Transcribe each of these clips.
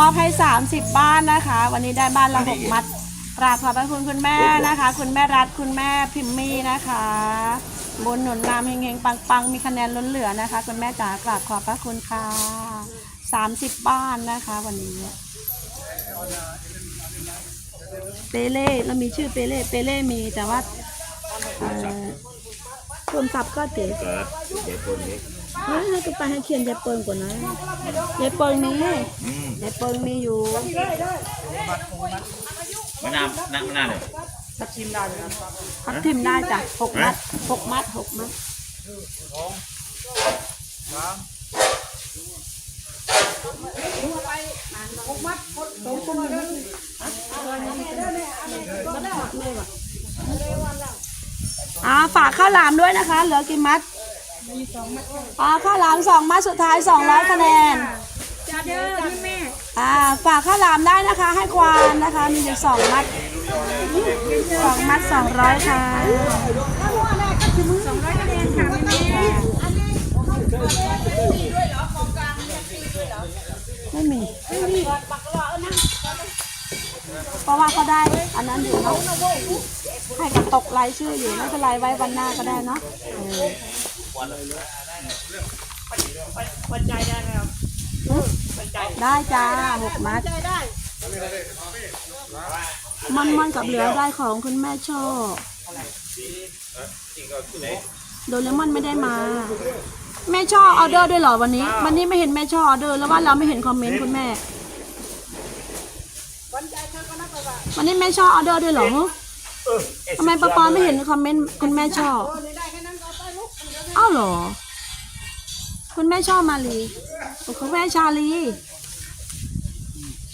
มอบให้ 30 บ้านนะคะ วันนี้ได้บ้านละหกมัดกราบขอบพระคุณคุณแม่นะคะ คุณแม่รัฐคุณแม่พิมมี่นะคะบุญหนุนนำเฮงๆปังๆ มีคะแนนล้นเหลือนะคะ คุณแม่จ๋ากราบขอบพระคุณค่ะ30 บ้านนะคะ วันนี้เปเล่เรามีชื่อเปเล่เปเล่มีแต่ว่าเอ่อรวมศัพท์ก็เจ๋ เกิดเด็กคนนี้ เฮ้ยให้กูไปให้เขียนยายเปิงก่อนนะยายเปิงมีอืมยายเปิงมีอยู่มะนาวน้ำมะนาวเลยพักทิมได้จ้ะหกมัดหกมัดหกมัดอ่าฝากข้าวหลามด้วยนะคะ เหลือกี่มัด อ่าข้าวหลามสองมัดสุดท้ายสองร้อยคะแนน จ้าเด้อพี่แม่อ่าฝากข้าวหลามได้นะคะ ให้ควานนะคะ มีอยู่สองมัดสองมัดสองร้อยค่ะสองร้อยคะแนนค่ะแม่ไม่มีเพราะว่าเขาได้อันนั้นอยู่เนาะให้กับตกรายชื่ออยู่ไม่เป็นไรไว้วันหน้าก็ได้เนาะเออ ปัจจัยได้ไหมครับได้จ้าหกมัด มันมันกับเหลือได้ของคุณแม่ชอบโดเรมอนไม่ได้มา แม่ช่อออเดอร์ด้วยเหรอวันนี้ วันนี้ไม่เห็นแม่ช่อออเดอร์แล้วว่าเราไม่เห็นคอมเมนต์คุณแม่ วันนี้แม่ช่อออเดอร์ด้วยเหรอทำไมปอปอไม่เห็นคอมเมนต์คุณแม่ช่อ อ้าวเหรอ คุณแม่ช่อมาลีคุณแม่ชาลี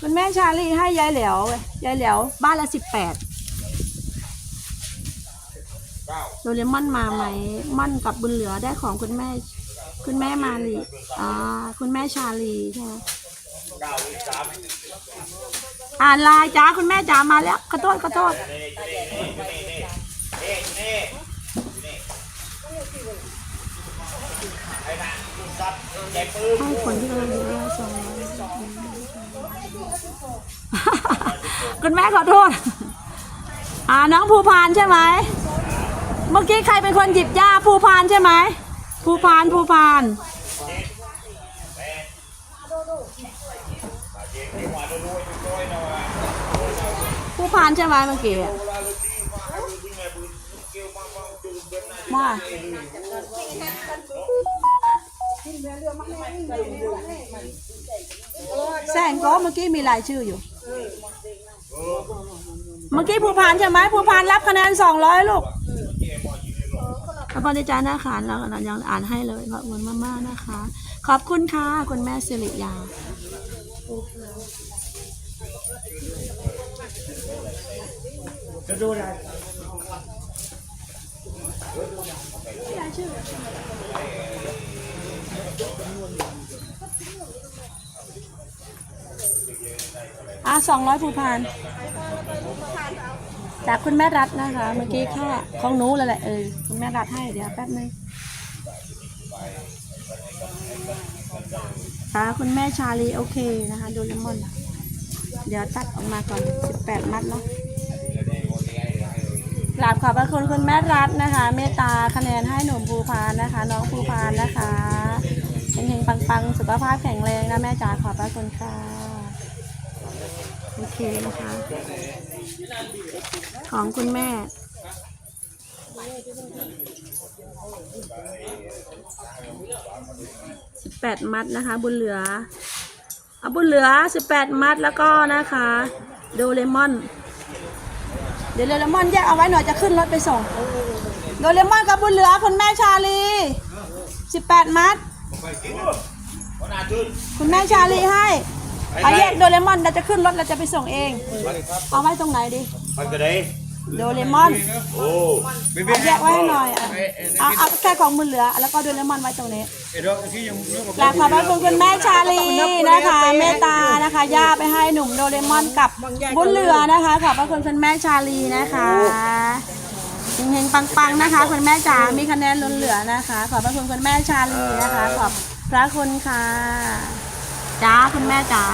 คุณแม่ชาลีให้ยายเหลียวยายเหลียวบ้านละสิบแปดโดเรมอนมาไหมม่อนกับบุญเหลือได้ของคุณแม่ คุณแม่มาลีอ่าคุณแม่ชาลีใช่ไหมอ่านลายจ้าคุณแม่จ๋ามาแล้วขอโทษขอโทษ ให้ผลที่กำลังดีว่าสองร้อยคุณแม่ขอโทษ อ่าน้องภูพานใช่ไหม เมื่อกี้ใครเป็นคนหยิบยาภูพานใช่ไหมภูพานภูพานภูพานใช่ไหมเมื่อกี้มา แซงก็เมื่อกี้มีรายชื่ออยู่ เมื่อกี้ภูพานใช่ไหมภูพานรับคะแนนสองร้อยลูกขอบคุณอาจารย์นะคะเราเรายังอ่านให้เลยขอบคุณมากๆนะคะ ขอบคุณค่ะคุณแม่สิริยาจะดูได้อ่ สองร้อยภูพาน จากคุณแม่รัฐนะคะ เมื่อกี้ค่าของหนูเลยแหละเออคุณแม่รัฐให้เดี๋ยวแป๊บนึงค่ะคุณแม่ชาลีโอเคนะคะดูเลมอนเดี๋ยวตัดออกมาก่อนสิบแปดมัดเนาะกราบขอบพระคุณคุณแม่รัฐนะคะ เมตตาคะแนนให้หนุ่มภูพานนะคะ น้องภูพานนะคะเฮงๆปังๆ สุขภาพแข็งแรงนะแม่จ๋าขอบพระคุณค่ะ โอเคนะคะ ของคุณแม่ สิบแปดมัดนะคะ บุญเหลือ เอาบุญเหลือสิบแปดมัดแล้วก็นะคะโดเรมอน เดี๋ยวโดเรมอนแยกเอาไว้หน่อยจะขึ้นรถไปส่ง โดเรมอนกับบุญเหลือคุณแม่ชาลีสิบแปดมัด คุณแม่ชาลีให้ อาแยกโดเรมอนเราจะขึ้นรถเราจะไปส่งเอง เอาไว้ตรงไหนดีมันก็ได้โดเรมอนโอ้เอาแยกไว้ให้หน่อยอะเอาเอาแค่ของบุญเหลือ แล้วก็โดเรมอนไว้ตรงนี้เอ็ดอกที่ยังรู้กับกราบขอบพระคุณคุณแม่ชาลีนะคะเมตตานะคะย่าไปให้หนุ่มโดเรมอนกับบุญเหลือนะคะขอบพระคุณคุณแม่ชาลีนะคะเฮงๆปังๆนะคะคุณแม่จ๋ามีคะแนนล้นเหลือนะคะ ขอบพระคุณคุณแม่ชาลีนะคะ ขอบพระคุณค่ะ จ้าคุณแม่จ๋า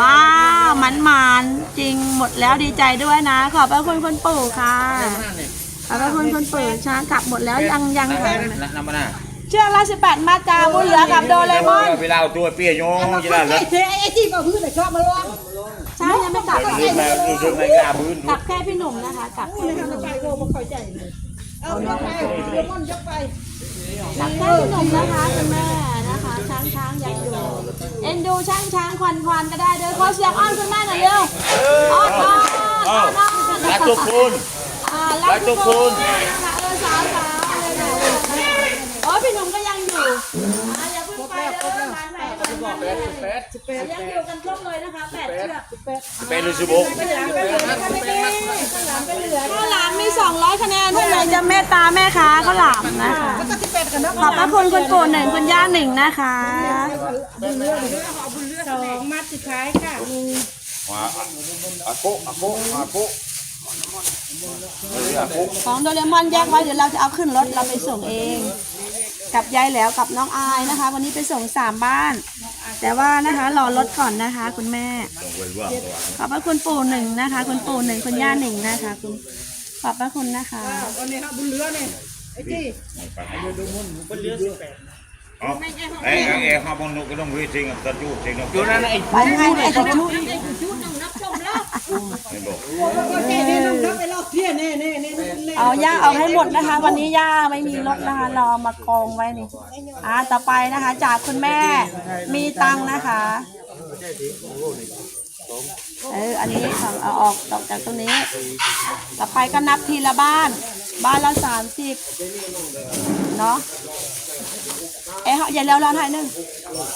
ว้าวมันหมานจริงหมดแล้วดีใจด้วยนะ ขอบพระคุณคุณปู่ค่ะขอบพระคุณคุณปู่ช้างกลับหมดแล้วยังยังค่ะ น้ำมันน่ะเชือกละสิบแปดมาจาบุญเหลือกับโดเรมอนเวลาเอาตัวเปี้ยโยงจะได้เหรอเฮ้ยไอ้ที่มาพื้นน่ะชอบมาลองช้างยังไม่กลับค่ะเรื่องอะไรเรื่องอะไรกล้าบื้นกลับแค่พี่หนุ่มนะคะกลับแค่พี่หนุ่มไปโลมาคอยใจเลยเอายกไปเลมอนยกไปกลับแค่พี่หนุ่มนะคะคุณแม่ ช้างช้างยังอยู่เอ็นดูช้างช้างควันควันก็ได้เด้อขอเสียงอ้อนคุณแม่หน่อยเร็วอ้อนอ้อนอ้อนอ้อนรักทุกคนอ่ารักทุกคนนะคะเออสาวสาวเลยนะโอ้พี่หนุ่มก็ยังอยู่อ่า อย่าเพิ่งไปเด้อมันไหนมันไหนยังอยู่กันครบเลยนะคะแปดเชือกเป็นลูกสิบหกข้าวหลามมี200คะแนนท่านไหนจะเมตตาแม่ค้าข้าวหลามนะคะขอบพระคุณคุณปู่หนึ่งคุณย่าหนึ่งนะคะสองมัดสุดท้ายค่ะอาโกอาโกอาโก ของโดเรมอนแยกไว้เดี๋ยวเราจะเอาขึ้นรถเราไปส่งเอง กับยายแหล้วกับน้องอายนะคะ วันนี้ไปส่งสามบ้าน แต่ว่านะคะรอรถก่อนนะคะ คุณแม่ต้องไว้ว่าขอบพระคุณปู่หนึ่งนะคะ คุณปู่หนึ่งคุณย่าหนึ่งนะคะ คุณขอบพระคุณนะคะวันนี้ฮะบุญเรือเนี่ยไอ้ที่อ๋อไอ้ไอ้ข้าวบอลนกก็ต้องวิ่งจริงกับตะจูจริงนะอยู่นั่นไอ้ไปไงไอ้กระชุไม่บอกโอเคนี่น้องนับไปรอบ เอาย่าเอาให้หมดนะคะ วันนี้ย่าไม่มีรถนะคะรอมากองไว้นี่อ่าต่อไปนะคะ จากคุณแม่มีตังค์นะคะเอออันนี้ของเอาออกออกจากตรงนี้ ต่อไปก็นับทีละบ้าน บ้านละสามสิบเนาะเอ้ยใหญ่แล้วร้านไทยหนึ่ง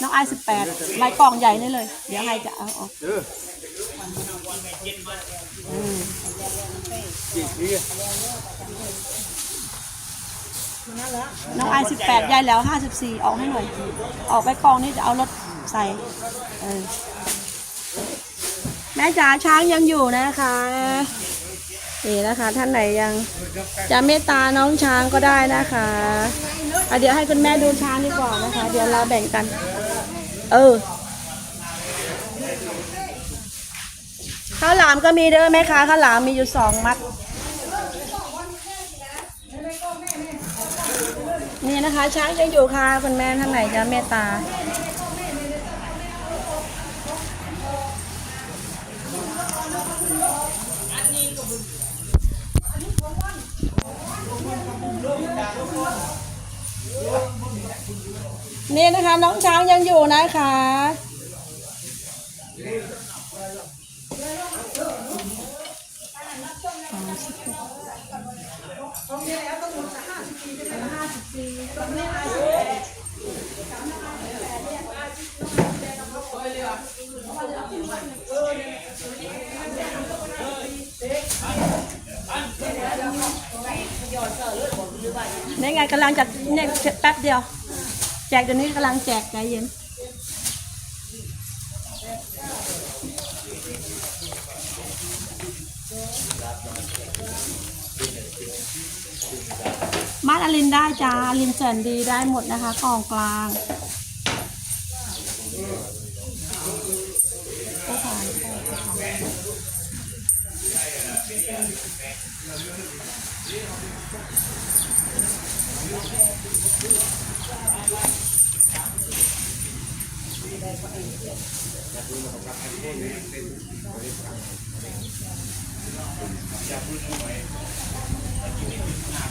น้องไอสิบแปดใบกล่องใหญ่นี่เลย เดี๋ยวไฮจะเอาออก น้องไอสิบแปดใหญ่แล้วห้าสิบสี่ออกให้หน่อย ออกไปกองนี่จะเอารถใส่เออแม่จ๋าช้างยังอยู่นะคะนี่นะคะ ท่านไหนยังจะเมตตาน้องช้างก็ได้นะคะอะเดี๋ยวให้คุณแม่ดูช้างดีกว่านะคะ เดี๋ยวเราแบ่งกัน เออ ข้าวหลามก็มีเด้อแม่ค้าข้าวหลามมีอยู่สองมัด นี่นะคะช้างยังอยู่ค่ะคุณแม่ท่านไหนจะเมตตา นี่นะคะน้องช้างยังอยู่นะคะ นี่ไงกำลังจะเนี่ยแป๊บเดียว แจกเดี๋ยวนี้กำลังแจกใจเย็น มาดอลินได้จ้าอลินแสนดีได้หมดนะคะกล่องกลางก็ผ่าน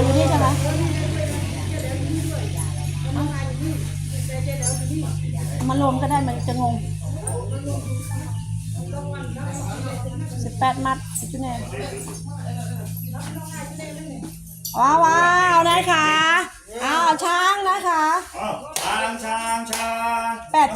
อายกับยายแหลวอยู่นี่ใช่ไหมเอามารวมก็ได้มันจะงงสิบแปดมัดจุดแน่ว้าวว้าวนะคะเอาช้างนะคะช้างช้างช้างแปด